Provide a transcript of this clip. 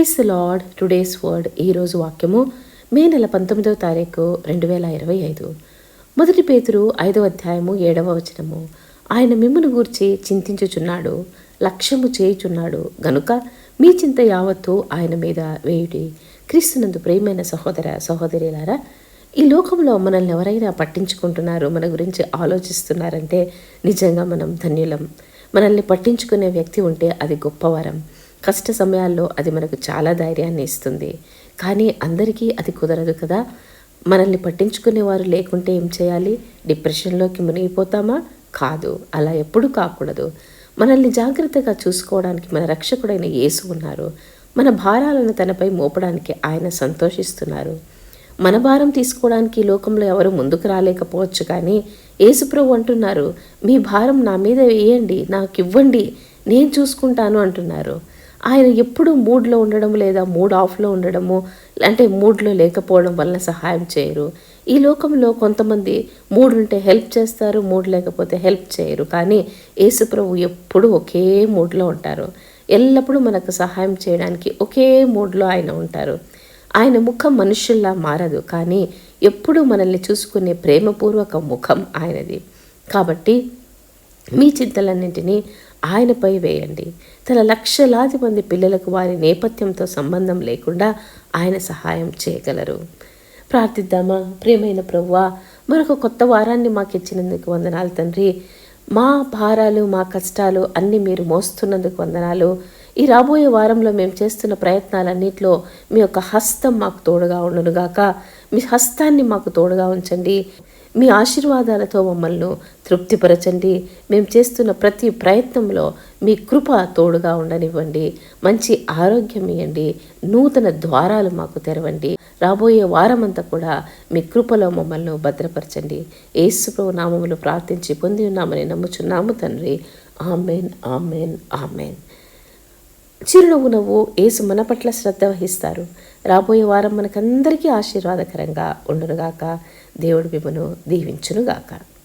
Price lord. Today's word ఈరోజు వాక్యము మే నెల పంతొమ్మిదవ తారీఖు రెండు వేల ఇరవై ఐదు. మొదటి పేతురు ఐదవ అధ్యాయము ఏడవ వచనము. ఆయన మిమ్మును గూర్చి చింతించుచున్నాడు లక్ష్యము చేయుచున్నాడు. గనుక మీ చింత యావత్తు ఆయన మీద వేయుడి. క్రీస్తునందు ప్రేమైన సహోదర సహోదరిలారా ఈ లోకంలో మనల్ని ఎవరైనా పట్టించుకుంటున్నారు మన గురించి ఆలోచిస్తున్నారంటే నిజంగా మనం ధన్యులం. మనల్ని పట్టించుకునే వ్యక్తి ఉంటే అది గొప్పవరం కష్ట సమయాల్లో అది మనకు చాలా ధైర్యాన్ని ఇస్తుంది. కానీ అందరికీ అది కుదరదు కదా. మనల్ని పట్టించుకునేవారు లేకుంటే ఏం చేయాలి? డిప్రెషన్లోకి మునిగిపోతామా? కాదు. అలా ఎప్పుడు కాకూడదు. మనల్ని జాగ్రత్తగా చూసుకోవడానికి మన రక్షకుడైన యేసు ఉన్నారు. మన భారాలను తనపై మోపడానికి ఆయన సంతోషిస్తున్నారు. మన భారం తీసుకోవడానికి లోకంలో ఎవరు ముందుకు రాలేకపోవచ్చు కానీ యేసుప్రభు అంటున్నారు మీ భారం నా మీద వేయండి నాకు ఇవ్వండి నేను చూసుకుంటాను అంటున్నారు. ఆయన ఎప్పుడు మూడ్లో ఉండడం లేదా మూడ్ ఆఫ్లో ఉండడము అంటే మూడ్లో లేకపోవడం వలన సహాయం చేయరు. ఈ లోకంలో కొంతమంది మూడ్ ఉంటే హెల్ప్ చేస్తారు మూడ్ లేకపోతే హెల్ప్ చేయరు. కానీ యేసుప్రభు ఎప్పుడూ ఒకే మూడ్లో ఉంటారు. ఎల్లప్పుడూ మనకు సహాయం చేయడానికి ఒకే మూడ్లో ఆయన ఉంటారు. ఆయన ముఖం మనుషుల్లా మారదు. కానీ ఎప్పుడూ మనల్ని చూసుకునే ప్రేమపూర్వక ముఖం ఆయనది. కాబట్టి మీ చింతలన్నింటినీ ఆయనపై వేయండి. తన లక్షలాది మంది పిల్లలకు వారి నేపథ్యంతో సంబంధం లేకుండా ఆయన సహాయం చేయగలరు. ప్రార్థిద్దామా? ప్రియమైన ప్రవ్వా మరొక కొత్త వారాన్ని మాకు ఇచ్చినందుకు వందనాలు తండ్రి. మా భారాలు మా కష్టాలు అన్నీ మీరు మోస్తున్నందుకు వందనాలు. ఈ రాబోయే వారంలో మేము చేస్తున్న ప్రయత్నాలన్నింటిలో మీ యొక్క హస్తం మాకు తోడుగా ఉండునుగాక. మీ హస్తాన్ని మాకు తోడుగా ఉంచండి. మీ ఆశీర్వాదాలతో మమ్మల్ని తృప్తిపరచండి. మేము చేస్తున్న ప్రతి ప్రయత్నంలో మీ కృప తోడుగా ఉండనివ్వండి. మంచి ఆరోగ్యం ఇవ్వండి నూతన ద్వారాలు మాకు తెరవండి. రాబోయే వారమంతా కూడా మీ కృపలో మమ్మల్ని భద్రపరచండి. ఏసుప్రభు నామములు ప్రార్థించి పొంది ఉన్నామని నమ్ముచున్నాము తండ్రి. Amen amen amen. చిరునవ్వు నవ్వు ఏసు మన పట్ల శ్రద్ధ వహిస్తారు. రాబోయే వారం మనకందరికీ ఆశీర్వాదకరంగా ఉండునుగాక. దేవుడు మిమ్మను దీవించునుగాక.